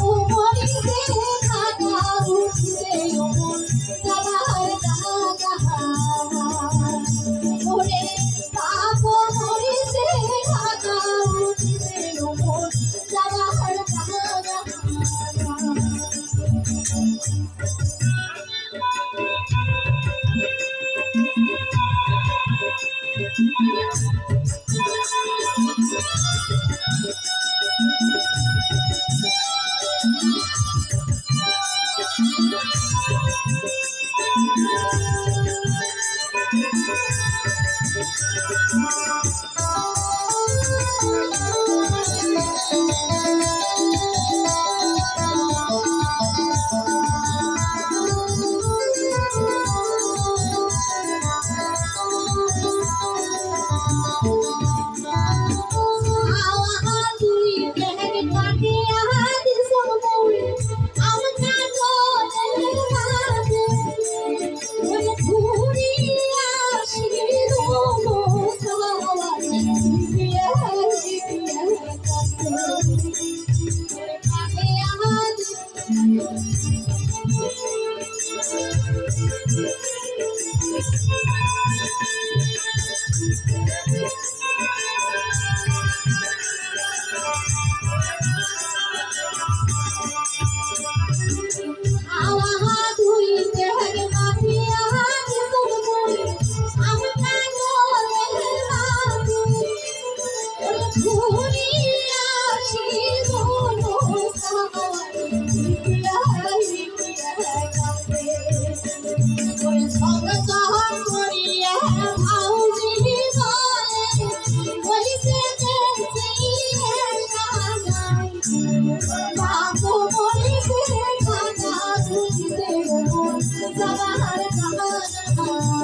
Oh, what is it? Yes.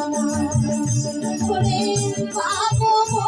Por el pago